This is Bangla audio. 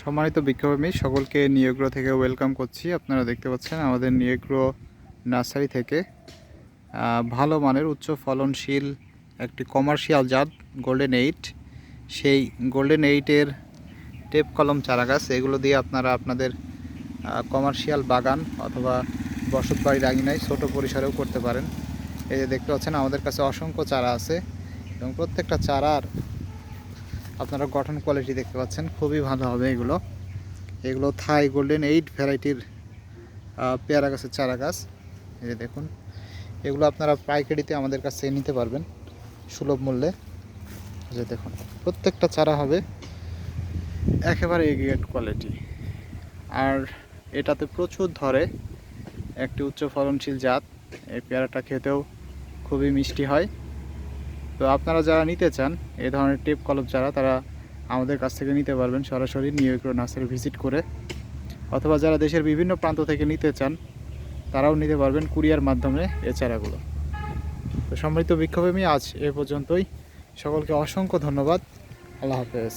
সম্মানিত বিক্ষোভী, সকলকে নিয়োগ্রহ থেকে ওয়েলকাম করছি। আপনারা দেখতে পাচ্ছেন আমাদের নিয়োগ্রহ নার্সারি থেকে ভালো মানের, উচ্চ ফলনশীল একটি কমার্শিয়াল জাত গোল্ডেন এইট সেই গোল্ডেন এইটের টেপ কলম চারা গাছ এগুলো দিয়ে আপনারা আপনাদের কমার্শিয়াল বাগান অথবা বসত বাড়ির আঙিনায় ছোটো পরিসরেও করতে পারেন। এই যে দেখতে পাচ্ছেন, আমাদের কাছে অসংখ্য চারা আছে এবং প্রত্যেকটা চারার আপনারা গঠন কোয়ালিটি দেখতে পাচ্ছেন, খুবই ভালো হবে এগুলো। এগুলো থাই গোল্ডেন এইট ভ্যারাইটির পেয়ারা গাছের চারা গাছ। এই যে দেখুন, এগুলো আপনারা পাইকারিতে আমাদের কাছে নিতে পারবেন সুলভ মূল্যে। যে দেখুন, প্রত্যেকটা চারা হবে একেবারে এগ্রিগেট কোয়ালিটি আর এটাতে প্রচুর ধরে, একটি উচ্চ ফলনশীল জাত। এই পেয়ারাটা খেতেও খুবই মিষ্টি হয়। তো আপনারা যারা নিতে চান এই ধরনের টেপ কলম যারা তারা আমাদের কাছ থেকে নিতে পারবেন সরাসরি নিউ ইয়র্ক নার্সারি ভিজিট করে। অথবা যারা দেশের বিভিন্ন প্রান্ত থেকে নিতে চান, তারাও নিতে পারবেন কুরিয়ার মাধ্যমে এ চারাগুলো। তো সম্মিলিত বিক্ষোভেমী আজ এ পর্যন্তই। সকলকে অসংখ্য ধন্যবাদ। আল্লাহ হাফেজ।